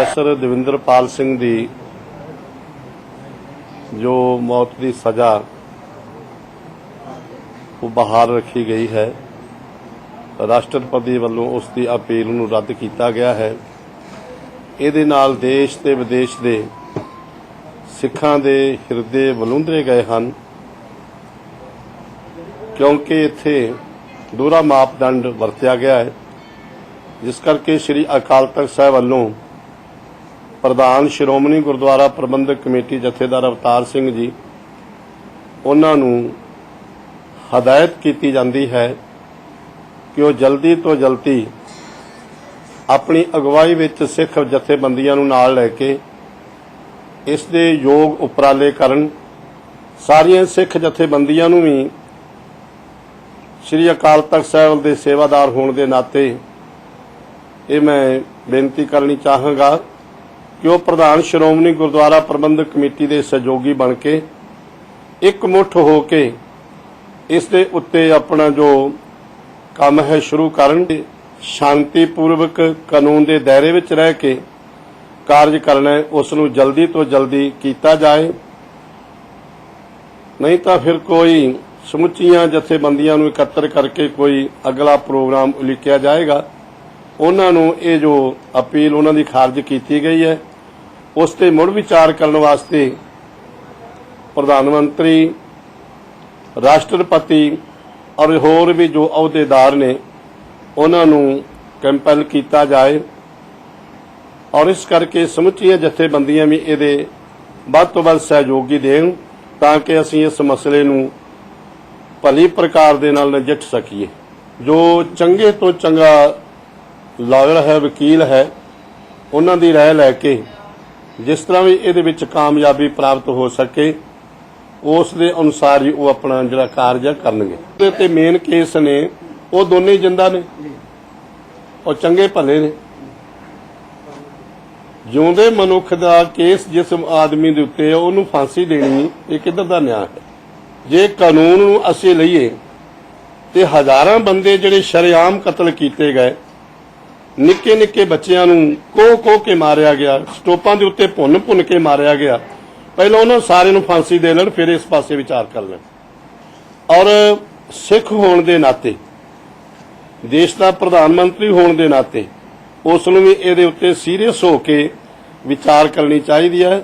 Professor Davinderpal Singh ਦੀ ਜੋ ਮੌਤ ਦੀ ਸਜ਼ਾ ਉਹ ਬਹਾਲ ਰੱਖੀ ਗਈ ਹੈ। ਰਾਸ਼ਟਰਪਤੀ ਵੱਲੋਂ ਉਸ ਦੀ ਅਪੀਲ ਨੂੰ ਰੱਦ ਕੀਤਾ ਗਿਆ ਹੈ। ਇਹਦੇ ਨਾਲ ਦੇਸ਼ ਤੇ ਵਿਦੇਸ਼ ਦੇ ਸਿੱਖਾਂ ਦੇ ਹਿਰਦੇ ਬਲੁੰਦਰੇ ਗਏ ਹਨ। ਕਿਉਂਕਿ ਇੱਥੇ ਦੋਹਰਾ ਮਾਪਦੰਡ ਵਰਤਿਆ ਗਿਆ ਹੈ। ਜਿਸ ਕਰਕੇ ਸ੍ਰੀ ਅਕਾਲ ਤਖਤ ਸਾਹਿਬ ਵੱਲੋਂ ਪ੍ਰਧਾਨ ਸ਼੍ਰੋਮਣੀ ਗੁਰਦੁਆਰਾ ਪ੍ਰਬੰਧਕ ਕਮੇਟੀ ਜਥੇਦਾਰ ਅਵਤਾਰ ਸਿੰਘ ਜੀ, ਉਹਨਾਂ ਨੂੰ ਹਦਾਇਤ ਕੀਤੀ ਜਾਂਦੀ ਹੈ ਕਿ ਉਹ ਜਲਦੀ ਤੋਂ ਜਲਦੀ ਆਪਣੀ ਅਗਵਾਈ ਵਿੱਚ ਸਿੱਖ ਜਥੇਬੰਦੀਆਂ ਨੂੰ ਨਾਲ ਲੈ ਕੇ ਇਸ ਦੇ ਯੋਗ ਉਪਰਾਲੇ ਕਰਨ। ਸਾਰੀਆਂ ਸਿੱਖ ਜਥੇਬੰਦੀਆਂ ਨੂੰ ਵੀ ਸ੍ਰੀ ਅਕਾਲ ਤਖਤ ਸਾਹਿਬ ਦੇ ਸੇਵਾਦਾਰ ਹੋਣ ਦੇ ਨਾਤੇ ਇਹ ਮੈਂ ਬੇਨਤੀ ਕਰਨੀ ਚਾਹਾਂਗਾ ਕਿ ਉਹ ਪ੍ਰਧਾਨ ਸ਼੍ਰੋਮਣੀ ਗੁਰਦੁਆਰਾ ਪ੍ਰਬੰਧਕ ਕਮੇਟੀ ਦੇ ਸਹਿਯੋਗੀ ਬਣ ਕੇ ਇੱਕ ਮੁੱਠ ਹੋ ਕੇ ਇਸ ਦੇ ਉੱਤੇ ਆਪਣਾ ਜੋ ਕੰਮ ਹੈ ਸ਼ੁਰੂ ਕਰਨ ਸ਼ਾਂਤੀਪੂਰਵਕ ਕਾਨੂੰਨ ਦੇ ਦਾਇਰੇ ਵਿੱਚ ਰਹਿ ਕੇ ਕਾਰਜ ਕਰਨਾ ਹੈ, ਉਸ ਨੂੰ ਜਲਦੀ ਤੋਂ ਜਲਦੀ ਕੀਤਾ ਜਾਏ। ਨਹੀਂ ਤਾਂ ਫਿਰ ਕੋਈ ਸਮੁੱਚੀਆਂ ਜਥੇਬੰਦੀਆਂ ਨੂੰ ਇਕੱਤਰ ਕਰਕੇ ਕੋਈ ਅਗਲਾ ਪ੍ਰੋਗਰਾਮ ਉਲੀਕਿਆ ਜਾਏਗਾ। ਉਹਨਾਂ ਨੂੰ ਇਹ ਜੋ ਅਪੀਲ ਉਹਨਾਂ ਦੀ ਖਾਰਜ ਕੀਤੀ ਗਈ ਹੈ ਉਸ ਤੇ ਮੁੜ ਵਿਚਾਰ ਕਰਨ ਵਾਸਤੇ ਪ੍ਰਧਾਨ ਮੰਤਰੀ, ਰਾਸ਼ਟਰਪਤੀ ਔਰ ਹੋਰ ਵੀ ਜੋ ਅਹੁਦੇਦਾਰ ਨੇ, ਉਹਨਾਂ ਨੂੰ ਕੰਪੈਲ ਕੀਤਾ ਜਾਏ। ਔਰ ਇਸ ਕਰਕੇ ਸਮੁੱਚੀਆਂ ਜਥੇਬੰਦੀਆਂ ਵੀ ਇਹਦੇ ਵੱਧ ਤੋਂ ਵੱਧ ਸਹਿਯੋਗੀ ਦੇਣ ਤਾਂ ਕਿ ਅਸੀਂ ਇਸ ਮਸਲੇ ਨੂੰ ਭਲੀ ਪ੍ਰਕਾਰ ਦੇ ਨਾਲ ਨਜਿੱਠ ਸਕੀਏ। ਜੋ ਚੰਗੇ ਤੋਂ ਚੰਗਾ ਲਾਇਰ ਹੈ, ਵਕੀਲ ਹੈ, ਉਹਨਾਂ ਦੀ ਰਾਏ ਲੈ ਕੇ ਜਿਸ ਤਰ੍ਹਾਂ ਵੀ ਇਹਦੇ ਵਿੱਚ ਕਾਮਯਾਬੀ ਪ੍ਰਾਪਤ ਹੋ ਸਕੇ ਉਸ ਦੇ ਅਨੁਸਾਰ ਹੀ ਉਹ ਆਪਣਾ ਜਿਹੜਾ ਕਾਰਜ ਕਰਨਗੇ। ਤੇ ਤੇ ਮੇਨ ਕੇਸ ਨੇ ਉਹ ਦੋਨੇ ਜਿੰਦਾ ਨੇ। ਉਹ ਚੰਗੇ ਭਲੇ ਨੇ। ਜਿਉਂਦੇ ਮਨੁੱਖ ਦਾ ਕੇਸ ਜਿਸ ਆਦਮੀ ਦੇ ਉੱਤੇ ਹੈ, ਉਹਨੂੰ ਫਾਂਸੀ ਦੇਣੀ ਇਹ ਕਿੱਧਰ ਦਾ ਨਿਆਂ ਹੈ? ਜੇ ਕਾਨੂੰਨ ਨੂੰ ਅਸੀਂ ਲਈਏ ਤੇ ਹਜ਼ਾਰਾਂ ਬੰਦੇ ਜਿਹੜੇ ਸ਼ਰੇਆਮ ਕਤਲ ਕੀਤੇ ਗਏ ਨਿੱਕੇ ਨਿੱਕੇ ਬੱਚਿਆਂ ਨੂੰ ਕੋਹ ਕੋਹ ਕੇ ਮਾਰਿਆ ਗਿਆ, ਸਟੋਪਾਂ ਦੇ ਉੱਤੇ ਭੁੰਨ ਭੁੰਨ ਕੇ ਮਾਰਿਆ ਗਿਆ। ਪਹਿਲਾਂ ਉਹਨਾਂ ਸਾਰਿਆਂ ਨੂੰ ਫਾਂਸੀ ਦੇ ਲੈਣ, ਫਿਰ ਇਸ ਪਾਸੇ ਵਿਚਾਰ ਕਰ ਲੈਣ। ਔਰ ਸਿੱਖ ਹੋਣ ਦੇ ਨਾਤੇ, ਦੇਸ਼ ਦਾ ਪ੍ਰਧਾਨ ਮੰਤਰੀ ਹੋਣ ਦੇ ਨਾਤੇ, ਉਸ ਨੂੰ ਵੀ ਇਹਦੇ ਉੱਤੇ ਸੀਰੀਅਸ ਹੋ ਕੇ ਵਿਚਾਰ ਕਰਨੀ ਚਾਹੀਦੀ ਹੈ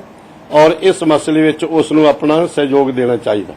ਔਰ ਇਸ ਮਸਲੇ ਵਿੱਚ ਉਸ ਨੂੰ ਆਪਣਾ ਸਹਿਯੋਗ ਦੇਣਾ ਚਾਹੀਦਾ।